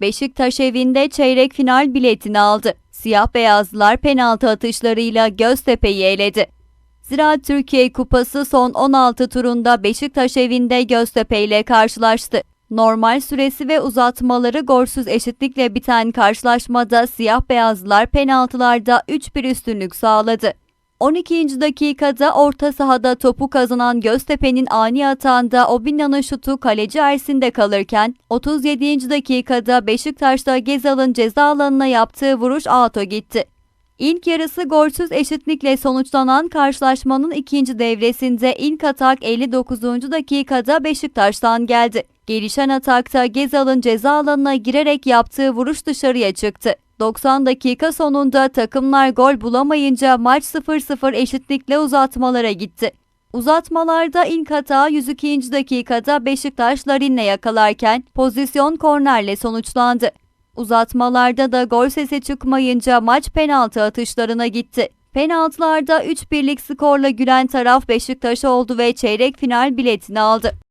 Beşiktaş evinde çeyrek final biletini aldı. Siyah beyazlılar penaltı atışlarıyla Göztepe'yi eledi. Ziraat Türkiye Kupası son 16 turunda Beşiktaş evinde Göztepe ile karşılaştı. Normal süresi ve uzatmaları golsüz eşitlikle biten karşılaşmada siyah beyazlılar penaltılarda 3-1 üstünlük sağladı. 12. dakikada orta sahada topu kazanan Göztepe'nin ani atağında Obina'nın şutu kaleci Ersin'de kalırken 37. dakikada Beşiktaş'ta Gezal'ın ceza alanına yaptığı vuruş auto gitti. İlk yarısı golsüz eşitlikle sonuçlanan karşılaşmanın ikinci devresinde ilk atak 59. dakikada Beşiktaş'tan geldi. Gelişen atakta Gezal'ın ceza alanına girerek yaptığı vuruş dışarıya çıktı. 90 dakika sonunda takımlar gol bulamayınca maç 0-0 eşitlikle uzatmalara gitti. Uzatmalarda ilk hata 102. dakikada Beşiktaş Larin'le yakalarken pozisyon kornerle sonuçlandı. Uzatmalarda da gol sesi çıkmayınca maç penaltı atışlarına gitti. Penaltılarda 3-1'lik skorla gülen taraf Beşiktaş oldu ve çeyrek final biletini aldı.